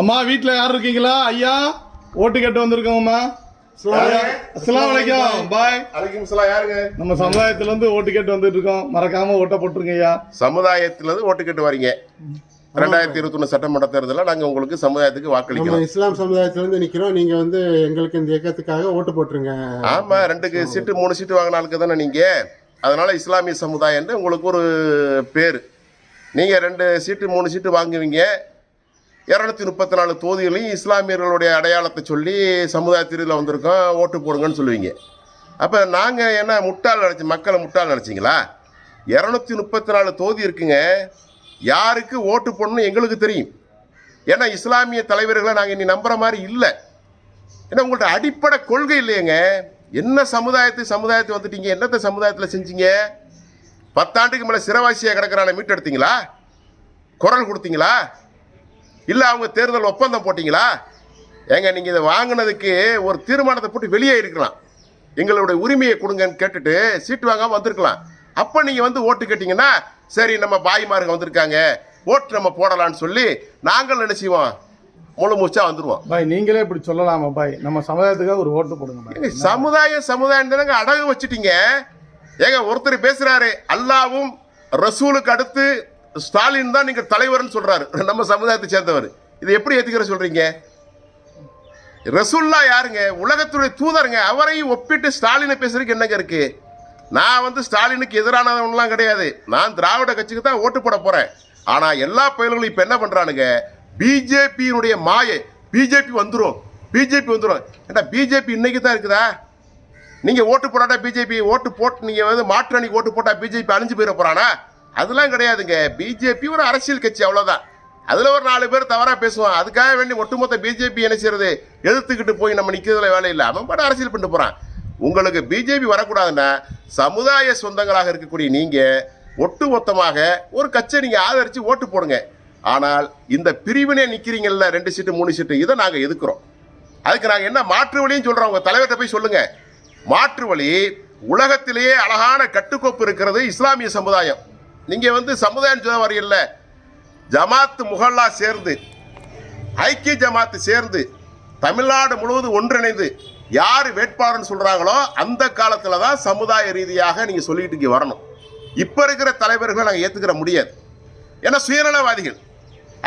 அம்மா வீட்ல யார் இருக்கீங்களா? ஐயா ஓட்டு கேட்டு வந்திருக்கோம்மா அஸ்லாம் வலைக்கம் பாய். அலைக்கும் சலாம் யாருங்க? நம்ம சமுதாயத்துல இருந்து ஓட்டு கேட்டு வந்துட்டு இருக்கோம். மறக்காம ஓட்ட போட்டுருங்க ஐயா. சமுதாயத்துல இருந்து ஓட்டு கேட்டு வரீங்க. ரெண்டாயிரத்தி இருபத்தி ஒண்ணு சட்டமன்ற தேர்தலில் நாங்க உங்களுக்கு சமுதாயத்துக்கு நம்ம வாக்களிக்கிறோம் இஸ்லாம் சமுதாயத்துல இருந்து நிக்கிறோம். நீங்க வந்து எங்களுக்கு இந்த இயக்கத்துக்காக ஓட்டு போட்டுருங்க. ஆமா ரெண்டுக்கு சீட்டு மூணு சீட்டு வாங்கின ஆளுக்கு தானே நீங்க? அதனால இஸ்லாமிய சமுதாயம் உங்களுக்கு ஒரு பேர். நீங்க ரெண்டு சீட்டு மூணு சீட்டு வாங்குவீங்க. இரநூத்தி முப்பத்தி நாலு தொகுதிகளையும் இஸ்லாமியர்களுடைய அடையாளத்தை சொல்லி சமுதாயத்தில் வந்திருக்கோம். ஓட்டு போடுங்கன்னு சொல்லுவீங்க. அப்போ நாங்கள் என்ன முட்டாள் நினச்சி மக்களை முட்டாள் நினச்சிங்களா? இரநூத்தி முப்பத்தி நாலு தொகுதி இருக்குங்க. யாருக்கு ஓட்டு போடணும்னு எங்களுக்கு தெரியும். ஏன்னா இஸ்லாமிய தலைவர்களை நாங்கள் இனி நம்புகிற மாதிரி இல்லை. ஏன்னா உங்கள்கிட்ட அடிப்படை கொள்கை இல்லையேங்க. என்ன சமுதாயத்து சமுதாயத்தை வந்துட்டீங்க? என்னத்தை சமுதாயத்தில் செஞ்சீங்க? பத்தாண்டுக்கு மேலே சிறவாசியாக கிடக்கிறான மீட்டெடுத்தீங்களா? குரல் கொடுத்தீங்களா? இல்லை அவங்க தேர்தல் ஒப்பந்தம் போட்டிங்களா? ஏங்க நீங்கள் இதை வாங்கினதுக்கு ஒரு தீர்மானத்தை போட்டு வெளியே இருக்கலாம். எங்களுடைய உரிமையை கொடுங்கன்னு கேட்டுட்டு சீட்டு வாங்காமல் வந்திருக்கலாம். அப்போ நீங்கள் வந்து ஓட்டு கேட்டிங்கன்னா சரி நம்ம பாய்மாருங்க வந்திருக்காங்க ஓட்டு நம்ம போடலான்னு சொல்லி நாங்கள் என்ன செய்வோம்? முழு மூச்சா வந்துடுவோம் பாய் நீங்களே இப்படி சொல்லலாமா பாய்? நம்ம சமுதாயத்துக்காக ஒரு ஓட்டு போடுங்க சமுதாயம் சமுதாயம் தானங்க அடகு வச்சுட்டீங்க. ஏங்க ஒருத்தர் பேசுறாரு அல்லாவும் ரசூலுக்கு அடுத்து ஸ்டாலின் தான் நீங்கள் தலைவர்னு சொல்கிறாரு நம்ம சமுதாயத்தை சேர்ந்தவர். இதை எப்படி ஏற்றுக்கிற சொல்கிறீங்க ரசுல்லா யாருங்க? உலகத்துடைய தூதருங்க. அவரையும் ஒப்பிட்டு ஸ்டாலினை பேசுறதுக்கு என்னங்க இருக்கு? நான் வந்து ஸ்டாலினுக்கு எதிரானவன்லாம் கிடையாது. நான் திராவிட கட்சிக்கு தான் ஓட்டு போட போகிறேன் ஆனால் எல்லா பயல்களும் இப்போ என்ன பண்ணுறானுங்க பிஜேபியினுடைய மாயை பிஜேபி வந்துடும் பிஜேபி வந்துடும் ஏன்னா பிஜேபி இன்னைக்கு தான் இருக்குதா? நீங்கள் ஓட்டு போடாட்டா பிஜேபி? ஓட்டு போட்டு நீங்கள் வந்து மாற்று அணிக்கு ஓட்டு போட்டால் பிஜேபி அழிஞ்சு போயிட போகிறானா அதெல்லாம் கிடையாதுங்க. பிஜேபி ஒரு அரசியல் கட்சி அவ்வளோதான் அதில் ஒரு நாலு பேர் தவறாக பேசுவான். அதுக்காக வேண்டி ஒட்டுமொத்த பிஜேபி என்ன செய்யறது? எதிர்த்துக்கிட்டு போய் நம்ம நிற்கிறதுல வேலை இல்லை. அவன் பாட்டு அரசியல் பண்ணிட்டு போகிறான் உங்களுக்கு பிஜேபி வரக்கூடாதுன்னா சமுதாய சொந்தங்களாக இருக்கக்கூடிய நீங்கள் ஒட்டு மொத்தமாக ஒரு கட்சியை நீங்கள் ஆதரித்து ஓட்டு போடுங்க. ஆனால் இந்த பிரிவினை நிக்கிறீங்கல்ல ரெண்டு சீட்டு மூணு சீட்டு இதை நாங்கள் எதுக்குறோம்? அதுக்கு நாங்கள் என்ன மாற்று வழியும் சொல்கிறோம் உங்கள் தலைவர்கிட்ட போய் சொல்லுங்கள் மாற்று வழி உலகத்திலேயே அழகான கட்டுக்கோப்பு இருக்கிறது இஸ்லாமிய சமுதாயம். நீங்கள் வந்து சமுதாயம் சொல்ல வரீங்கல்ல? ஜமாத்து முகல்லா சேர்ந்து ஐக்கிய ஜமாத்து சேர்ந்து தமிழ்நாடு முழுவதும் ஒன்றிணைந்து யார் வேட்பாளர்னு சொல்கிறாங்களோ அந்த காலத்தில் தான் சமுதாய ரீதியாக நீங்கள் சொல்லிட்டு இங்கே வரணும். இப்போ இருக்கிற தலைவர்களை நாங்கள் ஏற்றுக்கிற முடியாது. ஏன்னா சுயநலவாதிகள்.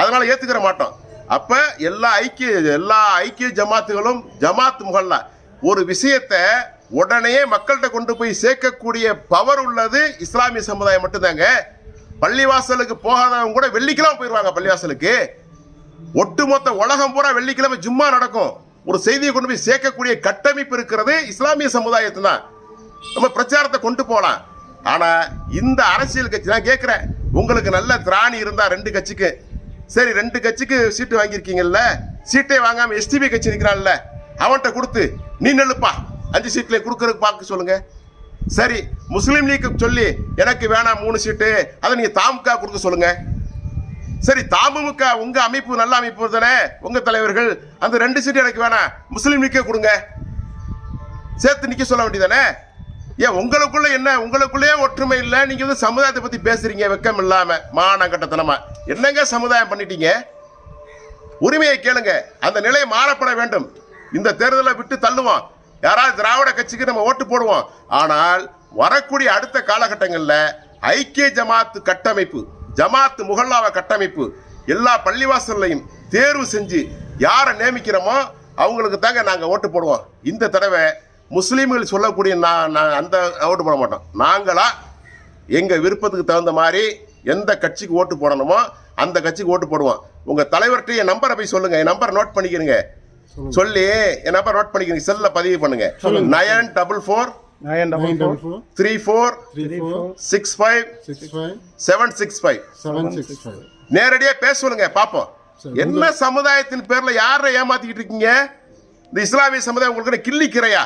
அதனால் ஏற்றுக்கிற மாட்டோம். அப்போ எல்லா ஐக்கிய எல்லா ஐக்கிய ஜமாத்துகளும் ஜமாத் முகல்லா ஒரு விஷயத்தை உடனே மக்கள்கிட்ட கொண்டு போய் சேர்க்கக்கூடிய பவர் உள்ளது. இஸ்லாமிய சமுதாயம் மட்டும்தாங்க. பள்ளிவாசலுக்கு போகாதவங்க கூட வெள்ளிக்கிழமை போயிடுவாங்க பள்ளிவாசலுக்கு. ஒட்டுமொத்த உலகம் பூரா வெள்ளிக்கிழமை ஜும்மா நடக்கும். ஒரு செய்தியை கொண்டு போய் சேர்க்கக்கூடிய கட்டமைப்பு இருக்கிறது இஸ்லாமிய சமுதாயத்தை தான். நம்ம பிரச்சாரத்தை கொண்டு போகலாம் ஆனால் இந்த அரசியல் கட்சி நான் கேட்குறேன் உங்களுக்கு நல்ல திராணி இருந்தால் ரெண்டு கட்சிக்கு. சரி ரெண்டு கட்சிக்கு சீட்டு வாங்கியிருக்கீங்கல்ல? சீட்டே வாங்காமல் எஸ்டிபி கட்சி நிற்கிறான்ல அவன்கிட்ட கொடுத்து நீ நெழுப்பா அஞ்சு சீட்ல கொடுக்கறதுக்கு பார்க்க சொல்லுங்க. சரி முஸ்லீம் லீக்கு சொல்லி எனக்கு வேணாம் மூணு சீட்டு அதை நீங்க தாமுக்கா கொடுக்க சொல்லுங்க. சரி தாமுக உங்க அமைப்பு நல்ல அமைப்பு தானே? உங்க தலைவர்கள் அந்த ரெண்டு சீட்டு எனக்கு வேணாம் முஸ்லீம் லீக்கே கொடுங்க. சேர்த்து நிக்க சொல்ல வேண்டியதானே? ஏன் உங்களுக்குள்ள என்ன உங்களுக்குள்ளேயே ஒற்றுமை இல்லை நீங்க வந்து சமுதாயத்தை பத்தி பேசுறீங்க வெக்கம் இல்லாம மானங்கட்டத்தனமா. என்னங்க சமுதாயம் பண்ணிட்டீங்க? உரிமையை கேளுங்க. அந்த நிலை மாறப்பட வேண்டும். இந்த தேர்தலை விட்டு தள்ளுவோம். யாராவது திராவிட கட்சிக்கு நம்ம ஓட்டு போடுவோம். ஆனால் வரக்கூடிய அடுத்த காலகட்டங்களில் ஐக்கிய ஜமாத்து கட்டமைப்பு ஜமாத்து முகல்லாவ கட்டமைப்பு எல்லா பள்ளிவாசல்லையும் தேர்வு செஞ்சு யாரை நியமிக்கிறோமோ அவங்களுக்கு தாங்க நாங்கள் ஓட்டு போடுவோம். இந்த தடவை முஸ்லீம்கள் சொல்லக்கூடிய நான் நான் அந்த ஓட்டு போட மாட்டோம். நாங்களாக எங்கள் விருப்பத்துக்கு தகுந்த மாதிரி எந்த கட்சிக்கு ஓட்டு போடணுமோ அந்த கட்சிக்கு ஓட்டு போடுவோம். உங்கள் தலைவர்கிட்ட என் நம்பரை போய் சொல்லுங்கள் என் நம்பரை நோட் பண்ணிக்கிறீங்க. சொல்லி என் நம்பர் நோட் பண்ணிக்கிறீங்க செல்ல பதிவு பண்ணுங்க. Nine double four nine double four three four six five seven six five seven six five நேரடியா பேச சொல்லுங்க பாப்போம். சரி, என்ன சமுதாயத்தின் பேர்ல யாரை ஏமாத்திக்கிட்டு இருக்கீங்க? இந்த இஸ்லாமிய சமுதாயம் உங்களுக்கு கிள்ளிக்கிறையா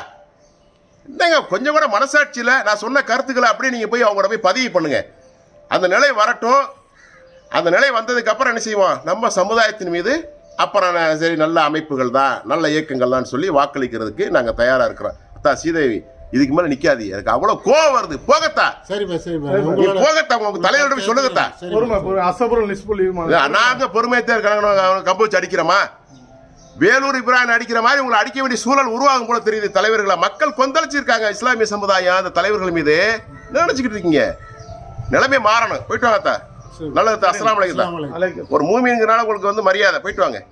என்னங்க கொஞ்சம் கூட மனசாட்சியில நான் சொன்ன கருத்துக்களை அப்படியே நீங்க போய் அவங்கள போய் பதிவு பண்ணுங்க. அந்த நிலை வரட்டும். அந்த நிலை வந்ததுக்கு அப்புறம் என்ன செய்வோம்? நம்ம சமுதாயத்தின் மீது அப்புறம் சரி நல்ல அமைப்புகள் தான் நல்ல இயக்கங்கள் தான் சொல்லி வாக்களிக்கிறதுக்கு நாங்கள் தயாராக இருக்கிறோம். அத்தா சீதேவி இதுக்கு மேல நிக்காது எனக்கு அவ்வளவு கோவம் வருது. போகத்தா. நீ உங்களோட போகத்தா உங்க தலைவர்கிட்ட போய் சொல்லுங்கத்தா? நாங்க பொறுமையத்தா இருக்காங்க கம்பு வச்சு அடிக்கிறோமா வேலூர் இப்ராஹிம் அடிக்கிற மாதிரி உங்களை அடிக்க வேண்டிய சூழல் உருவாகும் போல தெரியுது தலைவர்களை. மக்கள் கொந்தளிச்சிருக்காங்க இஸ்லாமிய சமுதாயம் அந்த தலைவர்கள் மீது. நினைச்சுக்கிட்டு இருக்கீங்க? நிலைமை மாறணும். போயிட்டு வாங்க அத்தா. சரி. நல்லது அஸ்லாம். அலைக்கும். ஒரு மூமிங்கிறனால உங்களுக்கு வந்து மரியாதை. போயிட்டு வாங்க.